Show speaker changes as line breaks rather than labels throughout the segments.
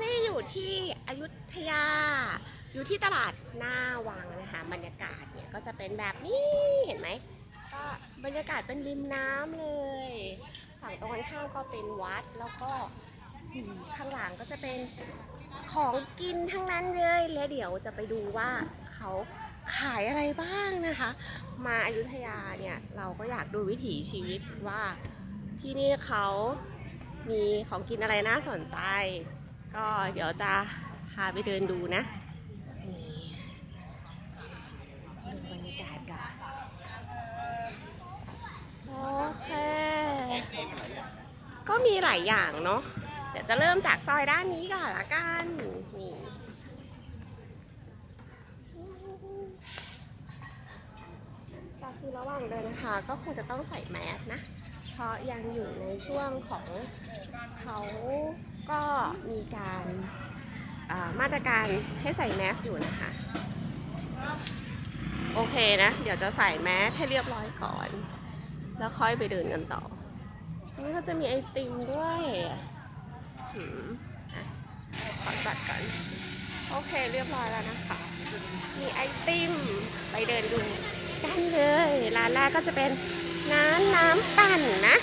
ซี่อยู่ที่อยุธยา อยู่ที่ตลาดหน้าวังนะคะ บรรยากาศเนี่ยก็จะเป็นแบบนี้เห็นไหมก็บรรยากาศเป็นริมน้ำเลย ฝั่งตรงกันข้ามก็เป็นวัดแล้วก็ข้างหลังก็จะเป็นของกินทั้งนั้นเลยแล้วเดี๋ยวจะไปดูว่าเขาขายอะไรบ้างนะคะ มาอายุทยาเนี่ยเราก็อยากดูวิถีชีวิตว่าที่นี่เขามีของกินอะไรน่าสนใจ ก็เดี๋ยวจะพาไปเดินดูนะดูบรรยากาศกันโอเค ก็มีหลายอย่างเนาะเดี๋ยวจะเริ่มจากซอยด้านนี้ก่อนละกันนี่ก็คือระหว่างเดินนะคะ ก็คงจะต้องใส่แมสนะ เพราะยังอยู่ในช่วงของเขา ก็มีการอ่ามาตรการให้ใส่แมสอยู่นะคะ โอเคนะ เดี๋ยวจะใส่แมสให้เรียบร้อยก่อน แล้วค่อยไปเดินกันต่อนี่ก็จะมีไอติมด้วยหืมอะขอจัดก่อน โอเคเรียบร้อยแล้วนะคะ มีไอติมไปเดินดูกันเลยร้านแรกก็จะเป็นน้ำน้ำปั่นนะ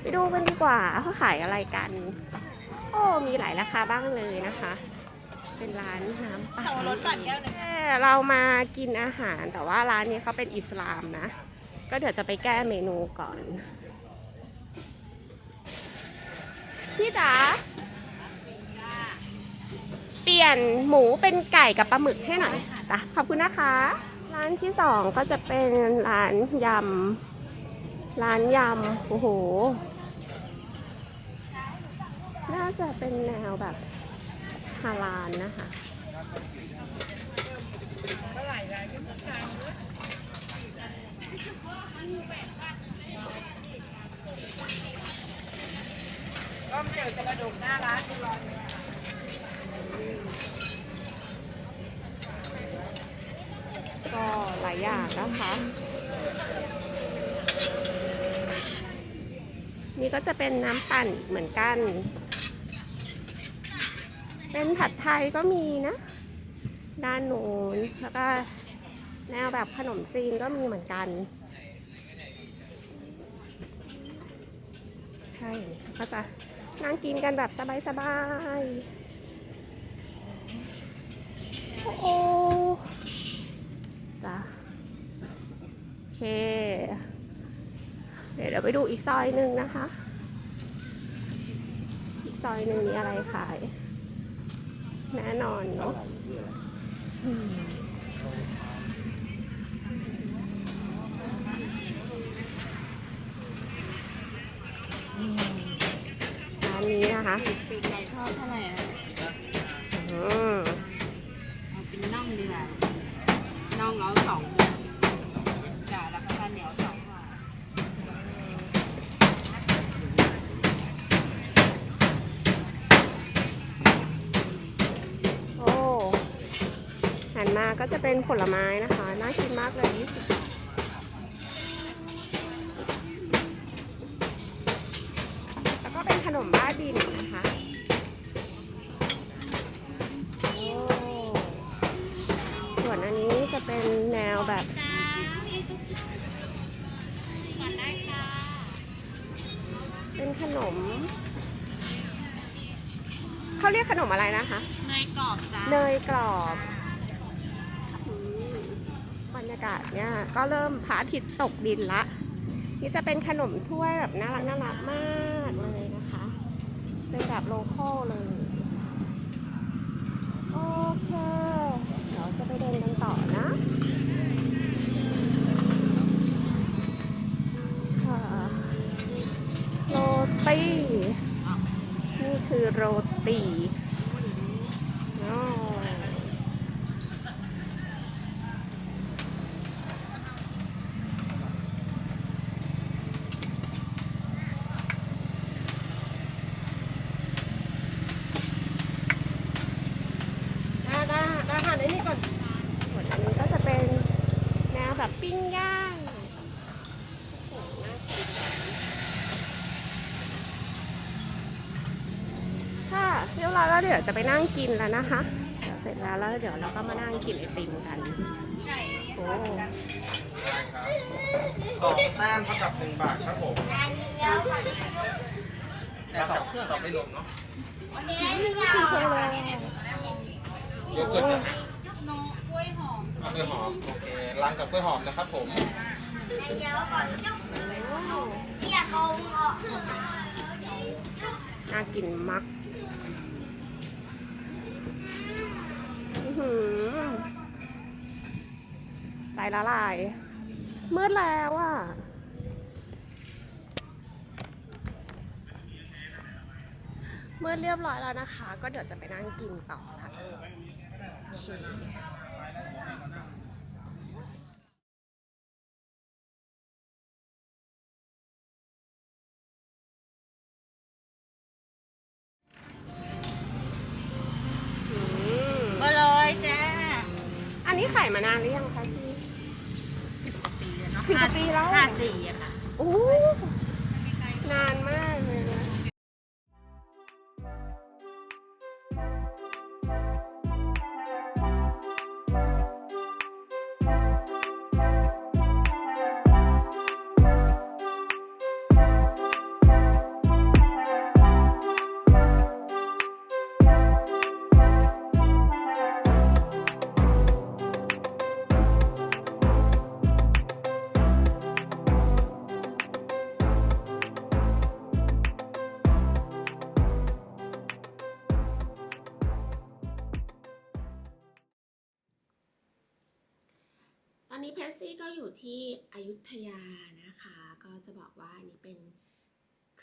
ไป ดูกันดีกว่าเขาขายอะไรกัน โอ้มีหลายราคาบ้างเลยนะคะ เป็นร้านน้ำปั่น
ขอรถปั่นแก้วหนึ่ง
แต่เรามากินอาหารแต่ว่าร้านนี้เขาเป็นอิสลามนะ ก็เดี๋ยวจะไปแก้เมนูก่อน พี่จ๋าเปลี่ยนหมูเป็นไก่กับปลาหมึกให้หน่อยจ้ะขอบคุณนะคะ ร้านที่สองก็จะเป็นร้านยำร้านยำ โอ้โห น่าจะเป็นแนวแบบฮาลาลนะคะ
ก็เจอกระดูกหน้าร้านดูรอ
ก็หลายอย่างนะคะ นี่ก็จะเป็นน้ำปั่นเหมือนกัน เป็นผัดไทยก็มีนะ ด้านนู้นแล้วก็แนวแบบขนมจีนก็มีเหมือนกันใช่ก็จะนั่งกินกันแบบสบายๆ โอ้โหจ้ะโอเค เดี๋ยวเดี๋ยวไปดูอีกซอยหนึ่งนะคะ อีกซอยหนึ่งมีอะไรขาย แน่นอนเนาะ นมา
ก็จะ
เป็นผลไม้นะคะ น่ากินมากเลย20บาทแล้วก็เป็นขนมบ้าบินนะคะโอ้ส่วนอันนี้จะเป็นแนวแบบเป็นขนมเขาเรียกขนมอะไรนะคะ
เนยกรอบจ้า
เนยกรอบอืมบรรยากาศเนี่ยก็เริ่มพระอาทิตย์ตกดินละ นี่จะเป็นขนมถ้วยแบบน่ารักน่ารักมากเลยนะคะ เป็นแบบโลคอลเลย โอเค เดี๋ยวจะไปเดินกันต่อนะค่ะโรตีนี่คือโรตีอ๋อได้ได้ได้ค่ะในนี่ก่อนส่วนอันนี้ก็จะเป็นแนวแบบปิ้งย่างโอ้โหน่ากิน เโเรียบร้อยแล้วเดี๋ยวจะไปนั่งกินแล้วนะคะ เดี๋ยวเสร็จแล้วแล้วเดี๋ยวเราก็มานั่งกินไอติมกัน โอ้
สองแต้มเท่ากับหนึ่งบาทครับผมแต่สองเครื่องเราไม่รวมเนาะ
ดีจังเลย
โยเกิร์ตนะฮะกล้วยหอมกล้วยหอมโอเคร้านกับกล้วยหอมนะครับผม
น่ากินมากอื้อหือ ใจละลาย มืดแล้วอะ มืดเรียบร้อยแล้วนะคะ ก็เดี๋ยวจะไปนั่งกินต่อละโอเค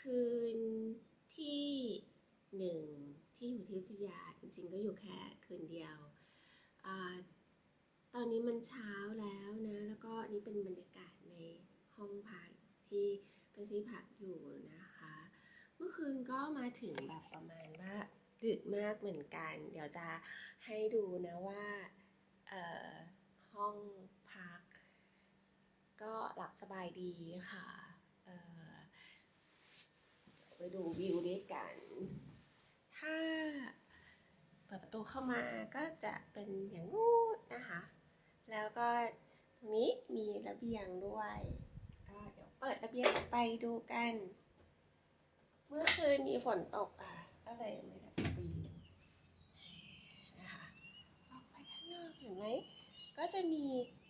คื
น
ที่หนึ่งที่อยู่ที่อยุธยาจริงๆก็อยู่แค่คืนเดียวอตอนนี้มันเช้าแล้วนะ แล้วก็นนี้เป็นบรรยากาศในห้องพักที่เพชรซี่พักอยู่นะคะ เมื่อคืนก็มาถึงแบบประมาณว่าดึกมากเหมือนกัน เดี๋ยวจะให้ดูนะว่าห้องพัก ก็หลับสบายดีค่ะ ไปดูวิวด้วยกัน ถ้าเปิดประตูเข้ามาก็จะเป็นอย่างงู้นนะคะ แล้วก็ตรงนี้มีระเบียงด้วย ก็เดี๋ยวเปิดระเบียงไปดูกัน เมื่อคืนมีฝนตกอะ ก็เลยไม่ได้ไปดูนะคะออกไปข้างนอกเห็นไหม ก็จะมี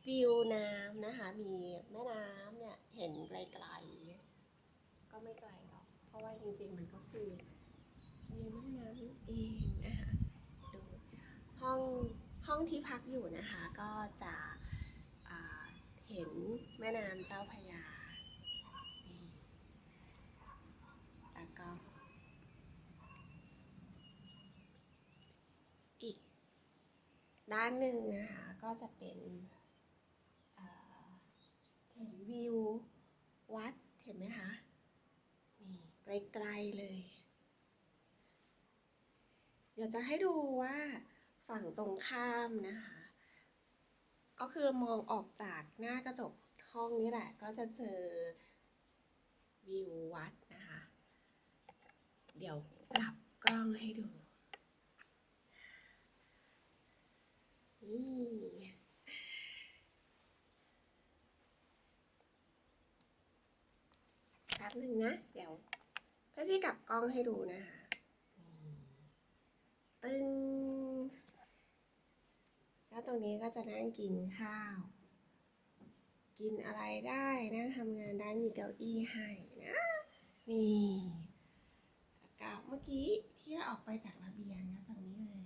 วิวน้ำนะคะ มีแม่น้ำเนี่ย เห็นไกลๆ ก็ไม่ไกลหรอก เพราะว่าจริงๆมันก็คือมีแม่น้ำนี่เองนะคะดูห้องห้องที่พักอยู่นะคะก็จะเห็นแม่น้ำเจ้าพยาแล้วก็อีกด้านหนึ่งนะคะก็จะเป็นเห็นวิววัดเห็นไหมคะ ไกลๆเลย เดี๋ยวจะให้ดูว่าฝั่งตรงข้ามนะคะ ก็คือมองออกจากหน้ากระจกห้องนี้แหละ ก็จะเจอวิววัดนะคะ เดี๋ยวกลับกล้องให้ดูนี่แป๊บหนึ่งนะ เดี๋ยว พี่ที่กลับกล้องให้ดูนะคะตึงแล้วตรงนี้ก็จะนั่งกินข้าว กินอะไรได้นะทำงานได้มีเก้าอี้ให้นะนี่แล้วก็เมื่อกี้ที่เราออกไปจากระเบียงก็ตรงนี้เลย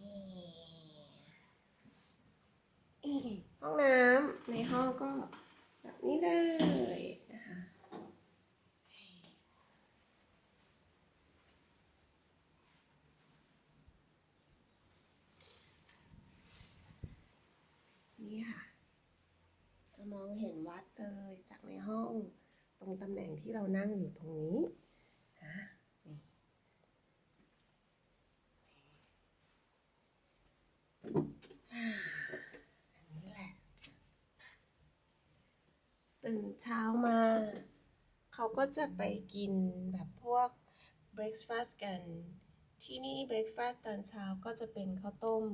นี่ห้องน้ำในห้องก็แบบนี้เลยนะคะ นี่ค่ะ จะ มองเห็นวัดเลยจากในห้อง ตรงตำแหน่งที่เรานั่งอยู่ตรงนี้นะนี่อันนี้แหละ ตื่นเช้ามา เขาก็จะไปกินแบบพวก breakfast กัน ที่นี่เบรกฟาสต์ตอนเช้าก็จะเป็นข้าวต้ม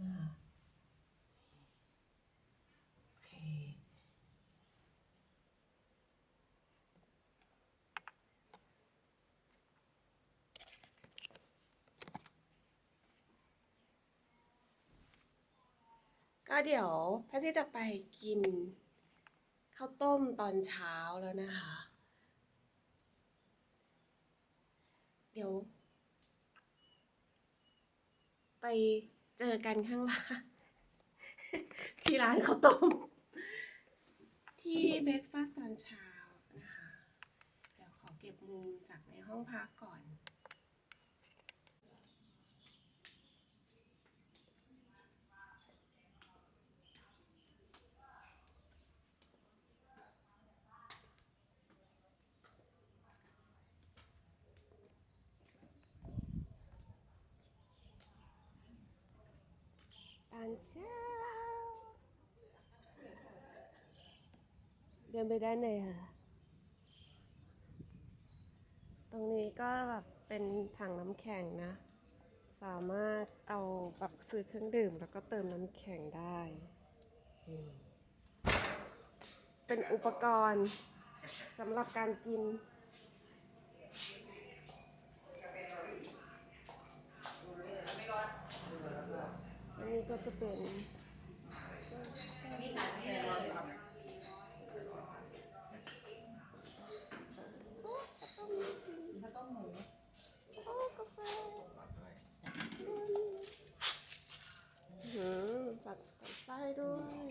นะคะ ก็เดี๋ยวแพระที่จะไปกินข้าวต้มตอนเช้าแล้วนะคะ เดี๋ยว ไปเจอกันข้างล่างที่ร้านข้าวต้ม ที่เบรกฟาสต์ตอนเช้านะคะ เดี๋ยวขอเก็บมุมจากในห้องพักก่อน อนเช้า เดินไปด้านในค่ะตรงนี้ก็แบบเป็นถังน้ำแข็งนะ สามารถเอาแบบซื้อเครื่องดื่มแล้วก็เติมน้ำแข็งได้ เป็นอุปกรณ์สำหรับการกิน นี้ก็จะเป็นโอ้กาแฟหืมจัดใส่ไส้ด้วย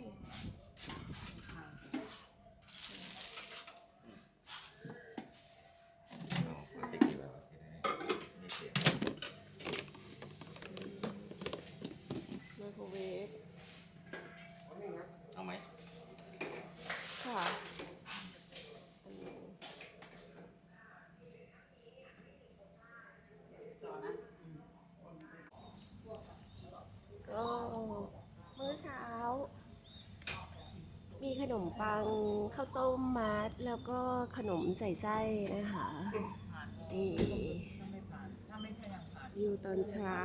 ไมโครเวฟ
เอาไหม
ค่ะอันนี้ก็มื้อเช้า มีขนมปั งข้าวต้มมัดแล้วก็ขนมใส่ไส้นะคะนี่วิวตอนเช้า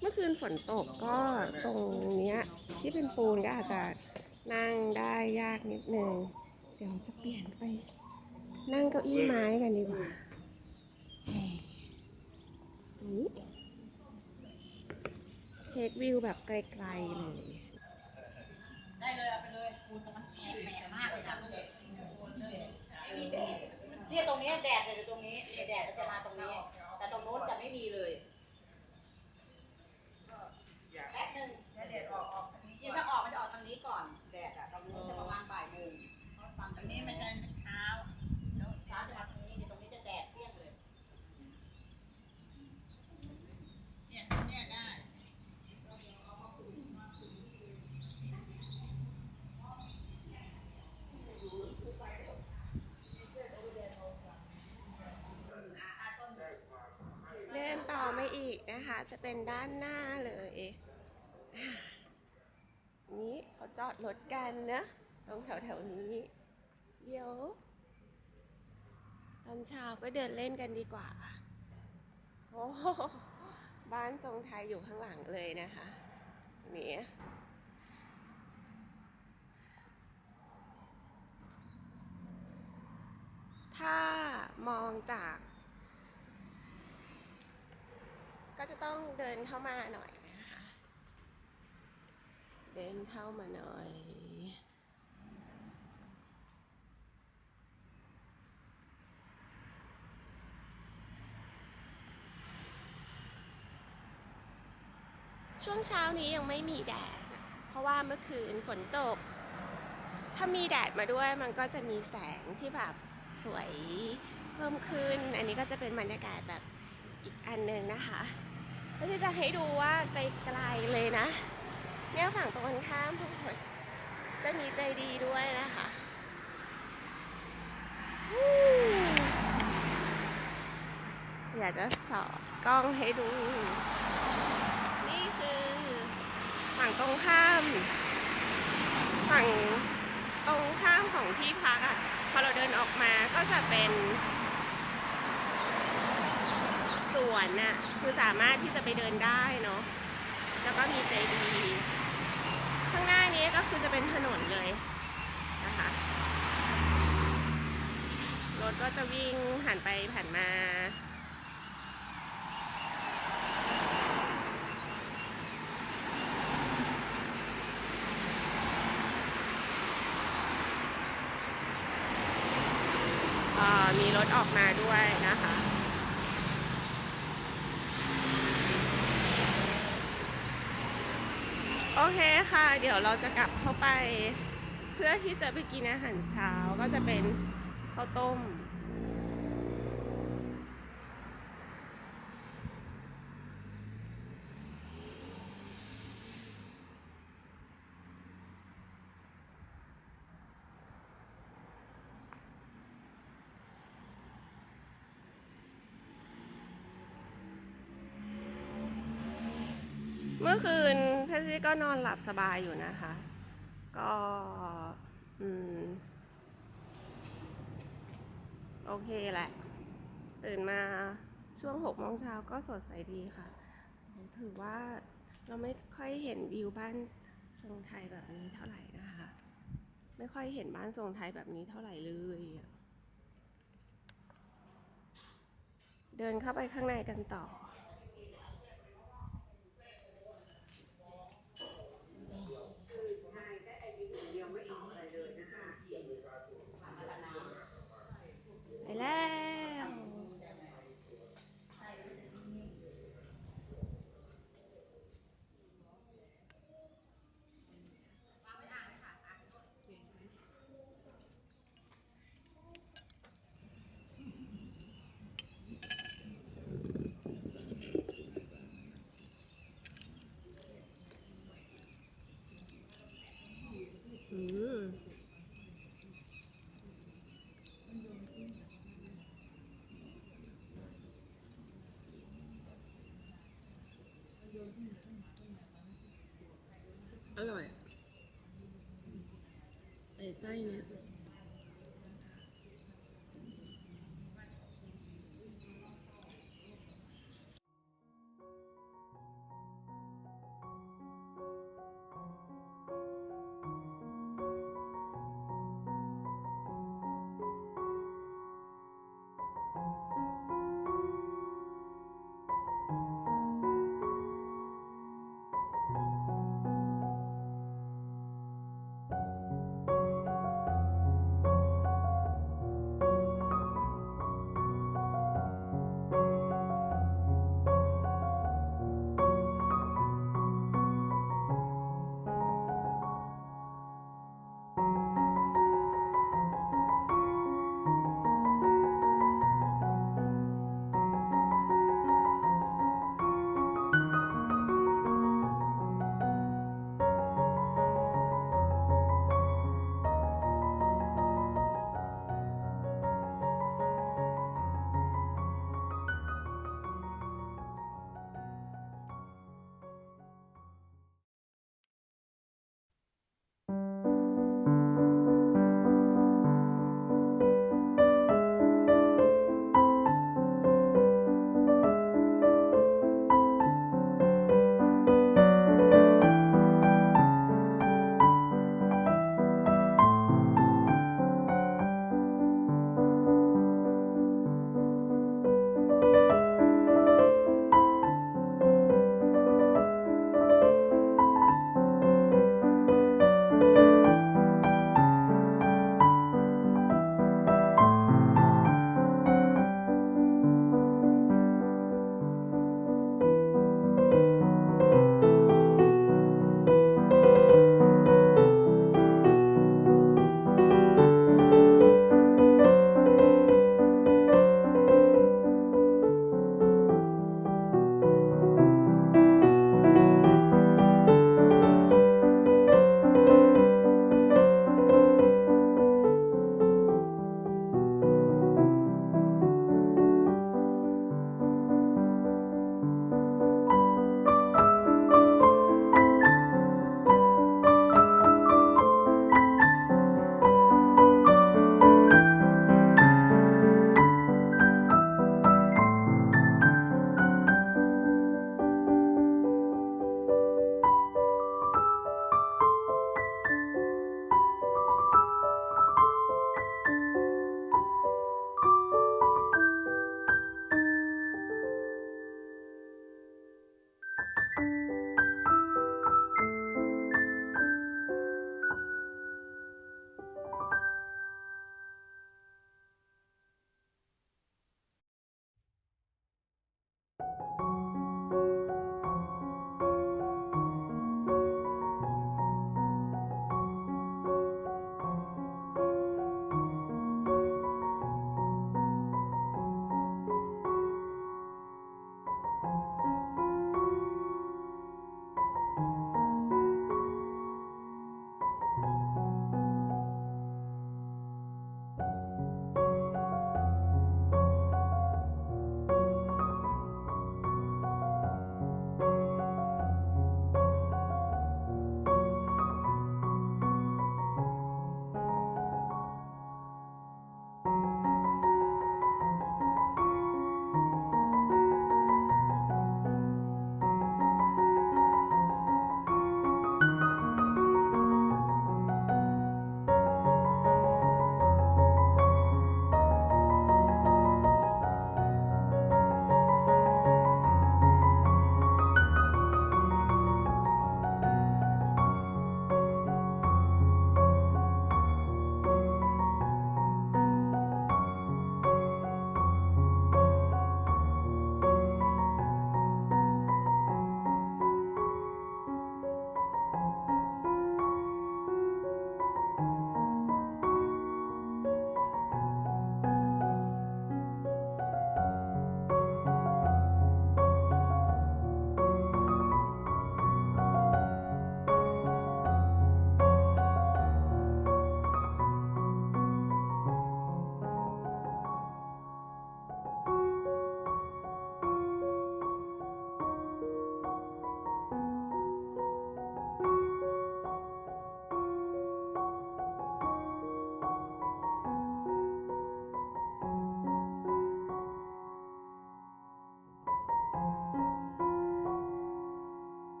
เมื่อคืนฝนตกก็ตรงเนี้ย ที่เป็นปูนก็อาจจะนั่งได้ยากนิดนึง เดี๋ยวจะเปลี่ยนไป นั่งเก้าอี้ไม้กันดีกว่านี่เทควิวแบบไกลๆเลย
ได้เลยเอาไปเลยคูณแต่มันแฉะมากเลยนะไม่มีแดดเนี่ยตรงเนี้ยแดดเลยตรงนี้เนี่ยแดดจะมาตรงนี้ แต่ตรงโน้นจะไม่มีเลยแป๊บนึง
แดดออกออกทางนี้
นี่ถ้าออกมันจะออกทางนี้ก่อน แดดอะตรงนู้นจะประมาณบ่ายโมงฝั่ง
ทา
ทาง ง
นี้
นี้
มั
มัน น
จะ
จะ
เช้า
เช้าจะมาทางนี้เดี๋ยวตรงนี้จะแดดเปรี้ยงเลย
เนี่ยตรงเนี้ยได้
เดินต่อไม่อีก นะคะ จะเป็นด้านหน้าเลยนี้เขาจอดรถกันนะตรงแถวแถวๆนี้ เดี๋ยว ตอนเช้าก็เดินเล่นกันดีกว่าโอ้บ้านทรงไทยอยู่ข้างหลังเลยนะคะนี่ถ้ามองจาก ก็จะต้องเดินเข้ามาหน่อยนะคะ เดินเข้ามาหน่อยช่วงเช้านี้ยังไม่มีแดด เพราะว่าเมื่อคืนฝนตก ถ้ามีแดดมาด้วยมันก็จะมีแสงที่แบบสวยเพิ่มขึ้น อันนี้ก็จะเป็นบรรยากาศแบบอีกอันหนึ่งนะคะ ก็จะให้ดูว่าไกลๆเลยนะ เนี่ยฝั่งตรงกันข้ามทุกคนจะมีใจดีด้วยนะคะอยากจะสอดกล้องให้ดู นี่คือฝั่งตรงข้าม ฝั่งตรงข้ามของที่พักอะ่ะ พอเราเดินออกมาก็จะเป็น วนน่ะคือสามารถที่จะไปเดินได้เนาะแล้วก็มีใจดีข้างหน้านี้ก็คือจะเป็นถนนเลยนะคะรถก็จะวิ่งผ่านไปผ่านมา เอ่อมีรถออกมาด้วยนะคะ โอเคค่ะ เดี๋ยวเราจะกลับเข้าไป เพื่อที่จะไปกินอาหารเช้าก็จะเป็นข้าวต้ม เมื่อคืนเพชร ก็นอนหลับสบายอยู่นะคะ ก็อืมโอเคแหละ ตื่นมาช่วงหกโมงเช้าก็สดใสดีค่ะ ถือว่าเราไม่ค่อยเห็นวิวบ้านทรงไทยแบบนี้เท่าไหร่นะคะ ไม่ค่อยเห็นบ้านทรงไทยแบบนี้เท่าไหร่เลย เดินเข้าไปข้างในกันต่อ 哪一年